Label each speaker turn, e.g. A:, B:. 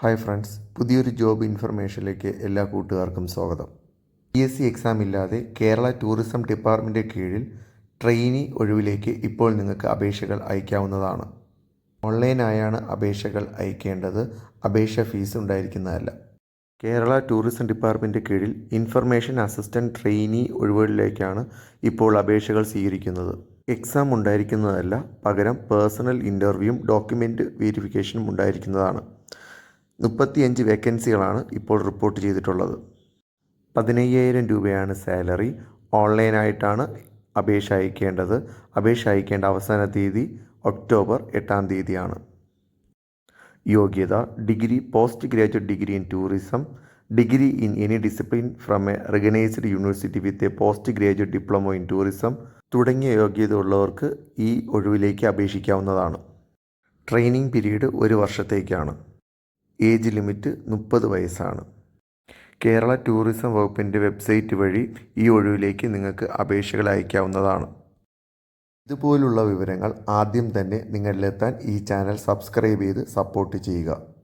A: Hi friends പുതിയൊരു job ഇൻഫർമേഷനിലേക്ക് എല്ലാ കൂട്ടുകാർക്കും സ്വാഗതം. പി എസ് സി എക്സാം ഇല്ലാതെ കേരള ടൂറിസം ഡിപ്പാർട്ട്മെന്റ് കീഴിൽ ട്രെയിനി ഒഴിവിലേക്ക് ഇപ്പോൾ നിങ്ങൾക്ക് അപേക്ഷകൾ അയക്കാവുന്നതാണ്. ഓൺലൈനായാണ് അപേക്ഷകൾ അയക്കേണ്ടത് അപേക്ഷ ഫീസ് ഉണ്ടായിരിക്കുന്നതല്ല. കേരള ടൂറിസം ഡിപ്പാർട്ട്മെന്റ് കീഴിൽ ഇൻഫർമേഷൻ അസിസ്റ്റന്റ് ട്രെയിനി ഒഴിവുകളിലേക്കാണ് ഇപ്പോൾ അപേക്ഷകൾ സ്വീകരിക്കുന്നത്. എക്സാം ഉണ്ടായിരിക്കുന്നതല്ല പകരം പേഴ്സണൽ ഇന്റർവ്യൂവും ഡോക്യുമെന്റ് വെരിഫിക്കേഷനും ഉണ്ടായിരിക്കുന്നതാണ്. മുപ്പത്തിയഞ്ച് വേക്കൻസികളാണ് ഇപ്പോൾ റിപ്പോർട്ട് ചെയ്തിട്ടുള്ളത്. പതിനയ്യായിരം രൂപയാണ് സാലറി. ഓൺലൈനായിട്ടാണ് അപേക്ഷ അയക്കേണ്ടത്. അപേക്ഷ അയക്കേണ്ട അവസാന തീയതി ഒക്ടോബർ എട്ടാം തീയതിയാണ്. യോഗ്യത degree post graduate degree in tourism degree in any discipline from a recognised university with a post graduate diploma in tourism തുടങ്ങിയ യോഗ്യത ഉള്ളവർക്ക് ഈ ഒഴിവിലേക്ക് അപേക്ഷിക്കാവുന്നതാണ്. ട്രെയിനിങ് പീരീഡ് ഒരു വർഷത്തേക്കാണ്. ഏജ് ലിമിറ്റ് മുപ്പത് വയസ്സാണ്. കേരള ടൂറിസം വകുപ്പിന്റെ വെബ്സൈറ്റ് വഴി ഈ ഒഴിവിലേക്ക് നിങ്ങൾക്ക് അപേക്ഷകൾ അയക്കാവുന്നതാണ്. ഇതുപോലുള്ള വിവരങ്ങൾ ആദ്യം തന്നെ നിങ്ങളിലെത്താൻ ഈ ചാനൽ സബ്സ്ക്രൈബ് ചെയ്ത് സപ്പോർട്ട് ചെയ്യുക.